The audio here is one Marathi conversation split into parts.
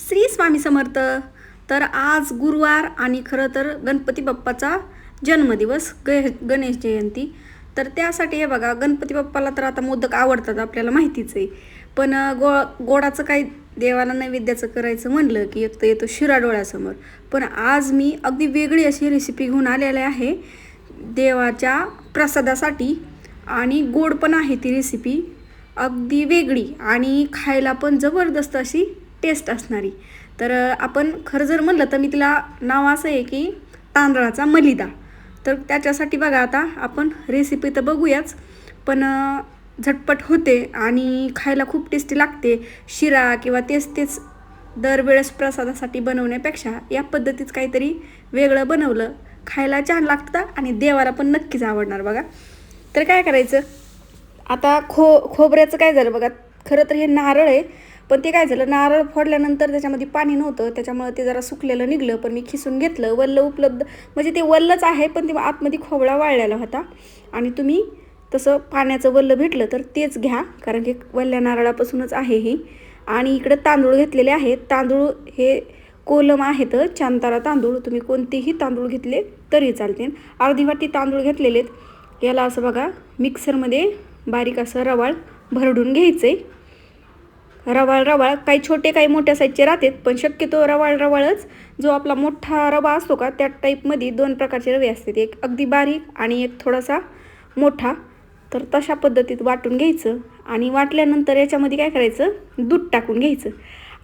श्री स्वामी समर्थ. तर आज गुरुवार आणि खरं तर गणपती बाप्पाचा जन्मदिवस ग गणेश जयंती. तर त्यासाठी हे बघा गणपती बाप्पाला तर आता मोदक आवडतात आपल्याला माहितीच आहे. पण गो गोडाचं काही देवाला नैवेद्याचं करायचं म्हणलं की एक तर येतो शिरा डोळ्यासमोर. पण आज मी अगदी वेगळी अशी रेसिपी घेऊन आलेली आहे. देवाच्या प्रसादासाठी आणि गोड पण आहे ती रेसिपी अगदी वेगळी आणि खायला पण जबरदस्त अशी टेस्ट असणारी. तर आपण खरं जर म्हणलं तर मी तिला नाव असं आहे की तांदळाचा मलिदा. तर त्याच्यासाठी बघा आता आपण रेसिपी तर बघूयाच. पण झटपट होते आणि खायला खूप टेस्टी लागते. शिरा किंवा तेच तेच दरवेळेस प्रसादासाठी बनवण्यापेक्षा या पद्धतीत काहीतरी वेगळं बनवलं खायला छान लागतं आणि देवाला पण नक्कीच आवडणार बघा. तर काय करायचं? आता खो खोबऱ्याचं काय झालं बघा? खरं तर हे नारळ आहे. पण ते काय झालं नारळ फोडल्यानंतर त्याच्यामध्ये पाणी नव्हतं त्याच्यामुळं ते जरा सुकलेलं निघलं पण मी खिसून घेतलं. वल्ल उपलब्ध म्हणजे ते वल्लच आहे पण ते आतमध्ये खोबळा वाळलेला होता. आणि तुम्ही तसं पाण्याचं वल्ल भेटलं तर तेच घ्या कारण की वल्ल्या नारळापासूनच आहे हे. आणि इकडं तांदूळ घेतलेले आहेत. तांदूळ हे कोलम आहेत चांतारा तांदूळ. तुम्ही कोणतेही तांदूळ घेतले तरी चालतील. अर्धी वाटी तांदूळ घेतलेले आहेत. याला असं बघा मिक्सरमध्ये बारीक असं रवाळ भरडून घ्यायचं आहे रवाळ रवाळ काही छोटे काही मोठ्या साईजचे राहतात पण शक्यतो रवाळ रवाळच. जो आपला मोठा रवा असतो का त्या टाईपमध्ये दोन प्रकारचे रवे असतात. एक अगदी बारीक आणि एक थोडासा मोठा. तर तशा पद्धतीत वाटून घ्यायचं आणि वाटल्यानंतर याच्यामध्ये काय करायचं दूध टाकून घ्यायचं.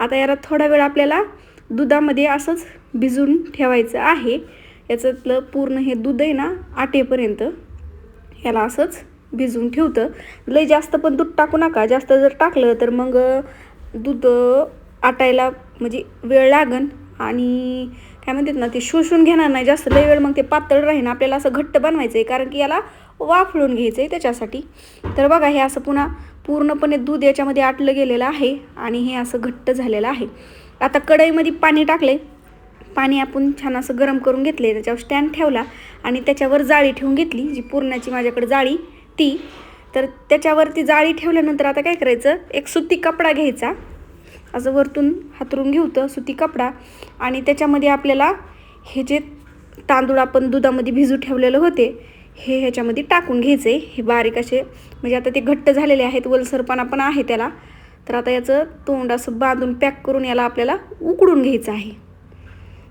आता याला थोडा वेळ आपल्याला दुधामध्ये असंच भिजून ठेवायचं आहे. याच्यातलं पूर्ण हे दूध आहे ना आटेपर्यंत ह्याला असंच भिजून ठेवतं. लय जास्त पण दूध टाकू नका. जास्त जर टाकलं तर मग दूध आटायला म्हणजे वेळ लागन. आणि काय म्हणतात ना ते शोषून घेणार नाही जास्त. लय वेळ मग ते पातळ राहीन. आपल्याला असं घट्ट बनवायचं आहे कारण की याला वाफळून घ्यायचं आहे त्याच्यासाठी. तर बघा हे असं पुन्हा पूर्णपणे दूध याच्यामध्ये आटलं गेलेलं आहे. आणि हे असं घट्ट झालेलं आहे. आता कढईमध्ये पाणी टाकले पाणी आपण छान असं गरम करून घेतले त्याच्यावर स्टँड ठेवला. आणि त्याच्यावर जाळी ठेवून घेतली. जी पुरणाची माझ्याकडे जाळी ती तर त्याच्यावरती जाळी ठेवल्यानंतर आता काय करायचं? एक सुती कपडा घ्यायचा. असं वरतून हातरून घेऊतं सुती कपडा. आणि त्याच्यामध्ये आपल्याला हे जे तांदूळ आपण दुधामध्ये भिजू ठेवलेलं होते हे ह्याच्यामध्ये टाकून घ्यायचे. हे बारीक असे म्हणजे आता ते घट्ट झालेले आहेत वलसरपणा पण आहे त्याला. तर आता याचं तोंड असं बांधून पॅक करून याला आपल्याला उकडून घ्यायचं आहे.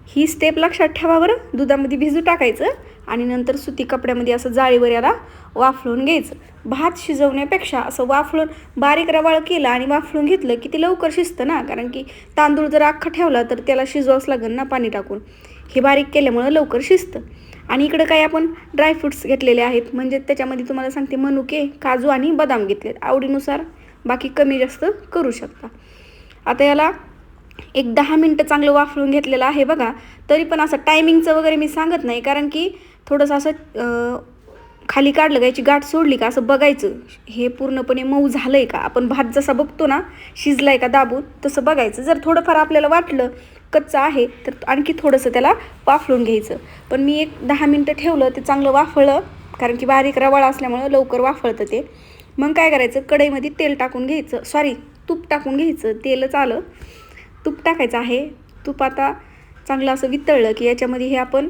ही स्टेप लक्षात ठेवा बरं. दुधामध्ये भिजू टाकायचं आणि नंतर सुती कपड्यामध्ये असं जाळीवर याला वाफळून घ्यायचं. भात शिजवण्यापेक्षा असं वाफळून बारीक रवाळ केलं आणि वाफळून घेतलं की ते लवकर शिजतं ना. कारण की तांदूळ जर अख्खा ठेवला तर त्याला शिजवावंच लागेल ना पाणी टाकून. हे बारीक केल्यामुळं लवकर शिजतं. आणि इकडं काही आपण ड्रायफ्रुट्स घेतलेले आहेत. म्हणजे त्याच्यामध्ये तुम्हाला सांगते मनुके काजू आणि बदाम घेतलेत. आवडीनुसार बाकी कमी जास्त करू शकता. आता याला एक दहा मिनटं चांगलं वाफळून घेतलेलं आहे बघा. तरी पण असं टायमिंगचं वगैरे मी सांगत नाही. कारण की थोडंसं असं खाली काढलं का याची गाठ सोडली का असं बघायचं. हे पूर्णपणे मऊ झालं आहे का? आपण भात जसा बघतो ना शिजला आहे का दाबून तसं बघायचं. जर थोडंफार आपल्याला वाटलं कच्चं आहे तर आणखी थोडंसं त्याला वाफळून घ्यायचं. पण मी एक दहा मिनटं ठेवलं ते चांगलं वाफळलं. कारण की बारीक रवाळ असल्यामुळं लवकर वाफळतं ते. मग काय करायचं? कढईमध्ये तेल टाकून घ्यायचं. सॉरी तूप टाकून घ्यायचं. तेलच आलं. तूप टाकायचं आहे. तूप आता चांगलं असं वितळलं की याच्यामध्ये हे आपण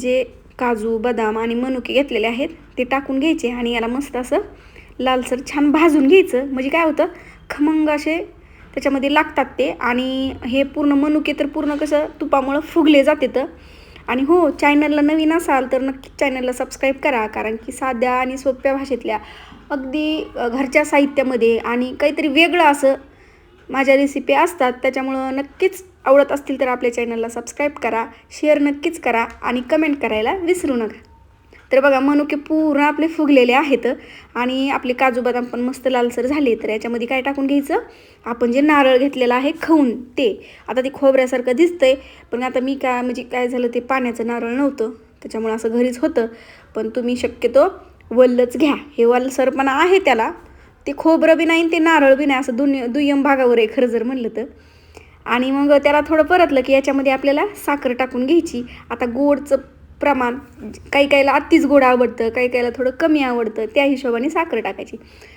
जे काजू बदाम आणि मनुके घेतलेले आहेत ते टाकून घ्यायचे आणि याला मस्त असं लालसर छान भाजून घ्यायचं. म्हणजे काय होतं खमंग असे त्याच्यामध्ये लागतात ते आणि हे पूर्ण मनुके तर पूर्ण कसं तुपामुळं फुगले जाते तर. आणि हो चॅनलला नवीन असाल तर नक्की चॅनलला सबस्क्राईब करा कारण की साध्या आणि सोप्या भाषेतल्या अगदी घरच्या साहित्यामध्ये आणि काहीतरी वेगळं असं माझ्या रेसिपी असतात त्याच्यामुळं नक्कीच आवडत असतील तर आपल्या चॅनलला सबस्क्राईब करा शेअर नक्कीच करा आणि कमेंट करायला विसरू नका. तर बघा मनुके पूर्ण आपले फुगलेले आहेत आणि आपले काजू बदाम पण मस्त लालसर झाले. तर याच्यामध्ये काय टाकून घ्यायचं? आपण जे नारळ घेतलेलं आहे खाऊन ते. आता ते खोबऱ्यासारखं दिसतंय पण आता मी काय म्हणजे काय झालं ते पाण्याचं नारळ नव्हतं. त्याच्यामुळे असं घरीच होतं. पण तुम्ही शक्यतो वल्लच घ्या. हे वलसरपणा आहे त्याला ते खोबरं बी नाही ते नारळ बी नाही असं दुनि दुय्यम भागावर आहे खरं जर म्हणलं तर. आणि मग त्याला थोडं परतलं की याच्यामध्ये आपल्याला साखर टाकून घ्यायची. आता गोडचं प्रमाण काही काहीला अतिच गोड आवडतं काही काहीला थोडं कमी आवडतं त्या हिशोबाने साखर टाकायची.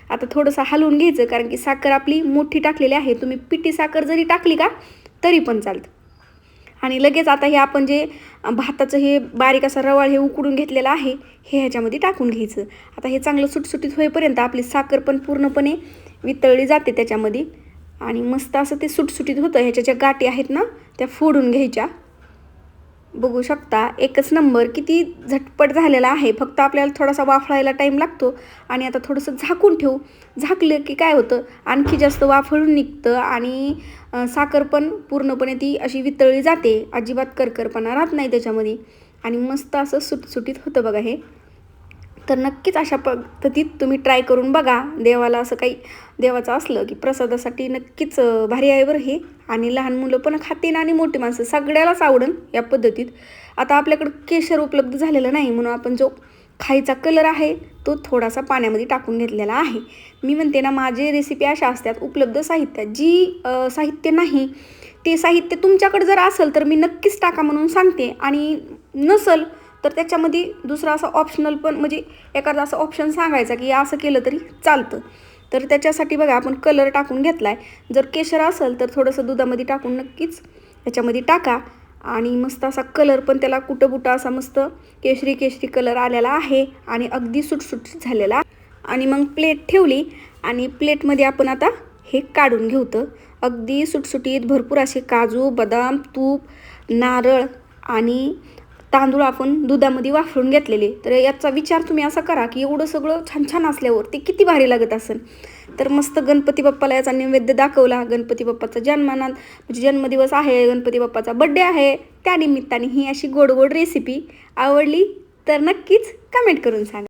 आता थोडंसं हलवून घ्यायचं कारण की साखर आपली मोठी टाकलेली आहे. तुम्ही पिठी साखर जरी टाकली का तरी पण चालतं. आणि लगेच आता हे आपण जे भाताचं हे बारीक असा रवाळ हे उकडून घेतलेलं आहे हे ह्याच्यामध्ये टाकून घ्यायचं. आता हे चांगलं सुटसुटीत होईपर्यंत आपली साखर पण पूर्णपणे वितळली जाते त्याच्यामध्ये. आणि मस्त असं ते सुटसुटीत होतं. ह्याच्या ज्या गाठी आहेत ना त्या फोडून घ्यायच्या. बघू शकता. एकच नंबर किती झटपट झालेला आहे. फक्त आपल्याला थोडासा वाफळायला टाईम लागतो. आणि आता थोडंसं झाकून ठेवू. झाकलं की काय होतं? आणखी जास्त वाफळून निघतं आणि साखर पण पूर्णपणे ती अशी वितळली जाते. अजिबात करकरपणा राहत नाही त्याच्यामध्ये. आणि मस्त असं सुटसुटीत होतं बघा हे. तर नक्कीच अशा पद्धतीत तुम्ही ट्राय करून बघा. देवाला असं काही देवाचं असलं की प्रसादासाठी नक्कीच भारी आहे बरं हे. आणि लहान मुलं पण खातील आणि मोठी माणसं सगळ्यालाच आवडन या पद्धतीत. आता आपल्याकडं केशर उपलब्ध झालेलं नाही म्हणून आपण जो खायचा कलर आहे तो थोडासा पाण्यामध्ये टाकून घेतलेला आहे. मी म्हणते ना माझे रेसिपी अशा असतात उपलब्ध साहित्यात. जी साहित्य नाही ते साहित्य तुमच्याकडे जर असेल तर मी नक्कीच टाका म्हणून सांगते. आणि नसल तर त्याच्यामध्ये दुसरा असं ऑप्शनल पण म्हणजे एखादा असं ऑप्शन सांगायचा की असं केलं तरी चालतं. तर त्याच्यासाठी बघा आपण कलर टाकून घेतला आहे जर केशर असेल तर थोडंसं दुधामध्ये टाकून नक्कीच त्याच्यामध्ये टाका. आणि मस्त असा कलर पण त्याला कुठं कुठं असा मस्त केशरी केशरी कलर आलेला आहे आणि अगदी सुटसुट झालेला. आणि मग प्लेट ठेवली आणि प्लेटमध्ये आपण आता हे काढून घेऊतं अगदी सुटसुटीत भरपूर असे काजू बदाम तूप नारळ आणि तांदूळ आपण दुधामध्ये वाफळून घेतलेले. तर याचा विचार तुम्ही असा करा की एवढं सगळं छान छान असल्यावर ते किती भारी लागत असेल तर मस्त गणपती बाप्पाला याचा नैवेद्य दाखवला. गणपती बाप्पाचा जन्मानात म्हणजे जन्मदिवस आहे गणपती बाप्पाचा बड्डे आहे. त्यानिमित्ताने ही अशी गोड गोड रेसिपी आवडली तर नक्कीच कमेंट करून सांगा.